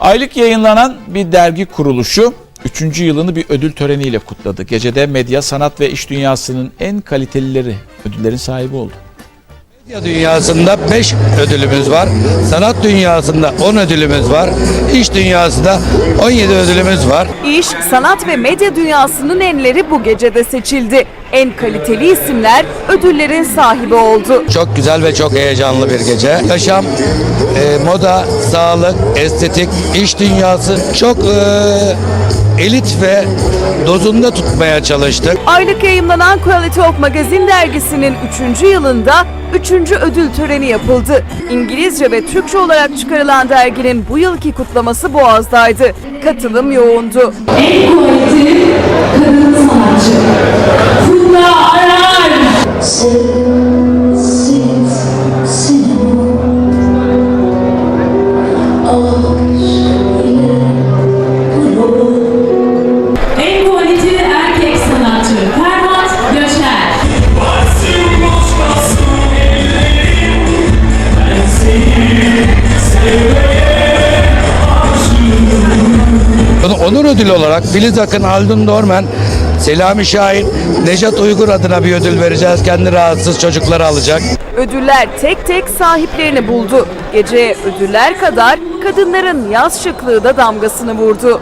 Aylık yayınlanan bir dergi kuruluşu 3. yılını bir ödül töreniyle kutladı. Gecede medya, sanat ve iş dünyasının en kalitelileri ödüllerin sahibi oldu. Medya dünyasında 5 ödülümüz var. Sanat dünyasında 10 ödülümüz var. İş dünyasında 17 ödülümüz var. İş, sanat ve medya dünyasının enleri bu gecede seçildi. En kaliteli isimler ödüllerin sahibi oldu. Çok güzel ve çok heyecanlı bir gece. Yaşam, e, moda, sağlık, estetik, iş dünyası çok e, elit ve dozunda tutmaya çalıştık. Aylık yayımlanan Quality of Magazine dergisinin 3. yılında 3. ödül töreni yapıldı. İngilizce ve Türkçe olarak çıkarılan derginin bu yılki kutlaması Boğaz'daydı. Katılım yoğundu. en kuvvetli kadın sanatçı onur ödülü olarak Filiz Akın, Haldun Dorman, Selami Şahin, Nejat Uygur adına bir ödül vereceğiz. Kendi rahatsız çocukları alacak. Ödüller tek tek sahiplerini buldu. Geceye ödüller kadar kadınların yaz şıklığı da damgasını vurdu.